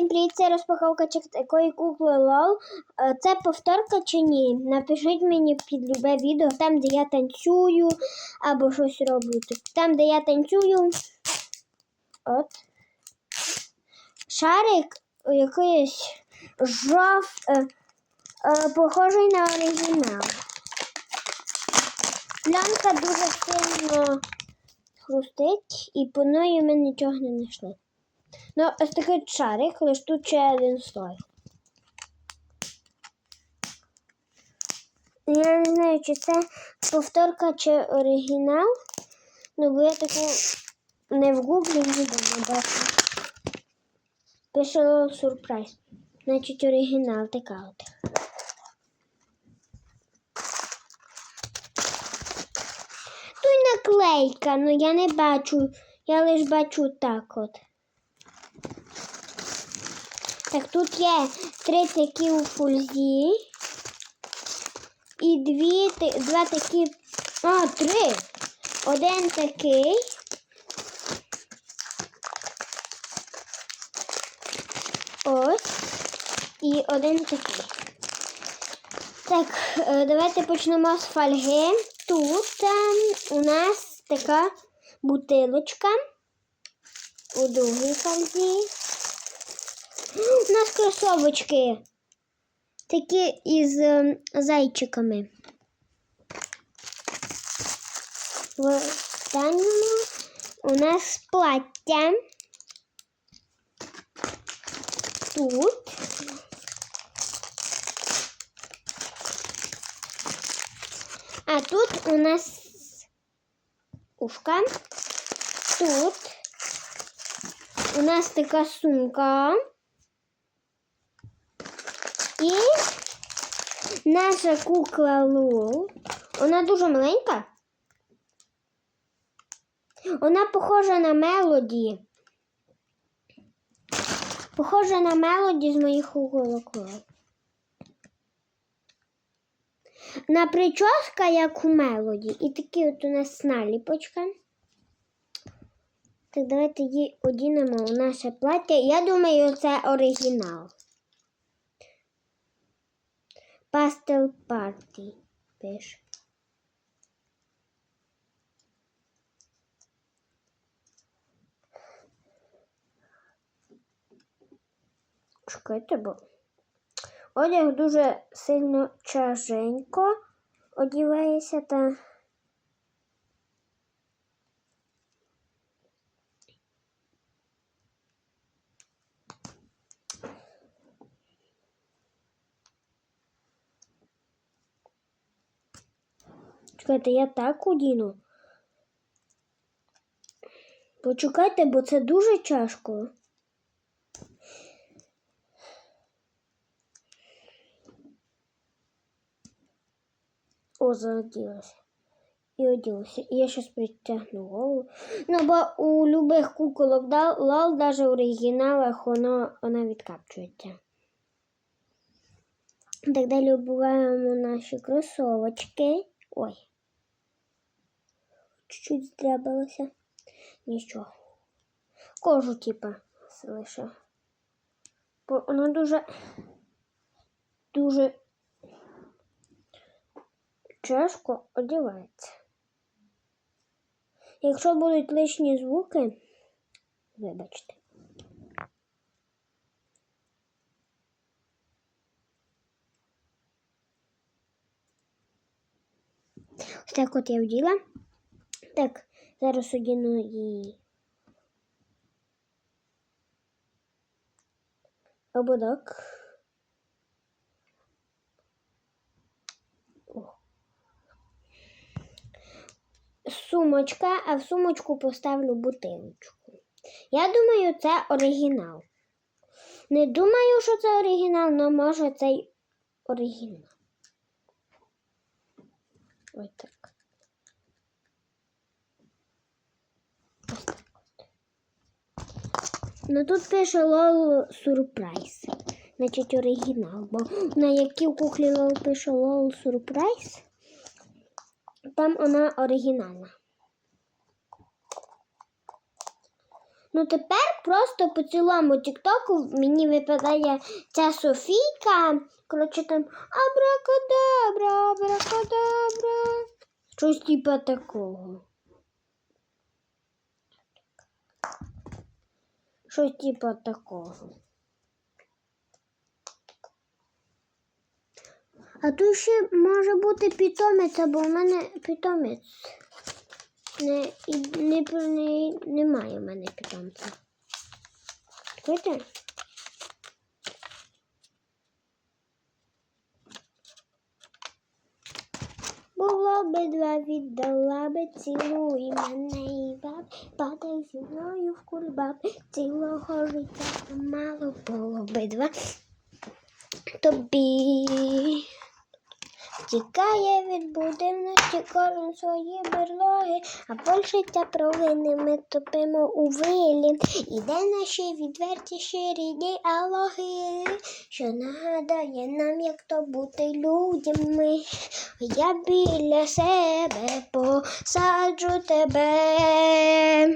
Всім привіт, це розпаковка такої кукли лол. Е, Це повторка чи ні? Напишіть мені під любе відео, там, де я танцюю або щось роблю. Там, де я танцюю. От. Шарик якийсь жов, е, е, похожий на оригінал. Плянка дуже сильно хрустить, і по неї ми нічого не знайшли. Такий шарик, лише тут ще один слой. Я не знаю, чи це повторка чи оригінал. Ну, бо я таку не в гуглі не дома бачу. Пише сюрприз. Значить, оригінал така от. Тут наклейка, ну я не бачу. Я лише бачу так от. Так, тут є три такі у фульзі. І дві, два такі. А, три. Один такий. Ось. І один такий. Так, е, давайте почнемо з фольги. Тут ем, у нас така бутилочка. У другій фользі. У нас кросовочки. Такі із ем, зайчиками. В останньому у нас плаття. Тут. А тут у нас ушка. Тут у нас така сумка. І наша кукла Лул. Вона дуже маленька. Вона похожа на мелоді. Похожа на мелоді з моїх куколок На прическа, як у мелоді. І такі от у нас наліпочка. Так, давайте її одінемо у наше плаття. Я думаю, це оригінал. Пастел Парті пише. Чекайте, бо одяг дуже сильно чаженько одівається та. Чекайте, я так одіну. Почекайте, бо це дуже тяжко. О, заділася. І оділася. І я щось притягну голову. Ну, бо у любих куколок лол, навіть в оригіналах, воно, вона відкапчується. Далі обуваємо наші кросовочки. Ой. Чуть-чуть здрябалося. Нічого. Кожу, типа, лише. Бо вона дуже, дуже тяжко одягається. Якщо будуть лишні звуки, вибачте. Ось так от я вділа. Так, зараз одіну її. Ободок. О. Сумочка, а в сумочку поставлю бутилочку. Я думаю, це оригінал. Не думаю, що це оригінал, але може це оригінал. Ой так. Ось так от. Ну тут пише лол сюрприз. Значить оригінал. Бо на якій в куклі лол пише лол сюрприз, там вона оригінальна. Ну тепер просто по цілому Тіктоку мені випадає ця Софійка. Коротше там абракадабра, абракадабра. Щось типа такого. Щось типа такого. А тут ще може бути питомець, або в мене питомець. Не, не, не, немає в мене питомця. Чуєте? Було би два, віддала би цілу і мене і баб, падай зі мною в кульбаб, цілого життя мало було би два тобі. Тікає від будинності кожен свої берлоги, а польшиться провини ми топимо у вилі. Іде наші відверті щирі алоги, що нагадає нам, як то бути людьми. Я біля себе посаджу тебе.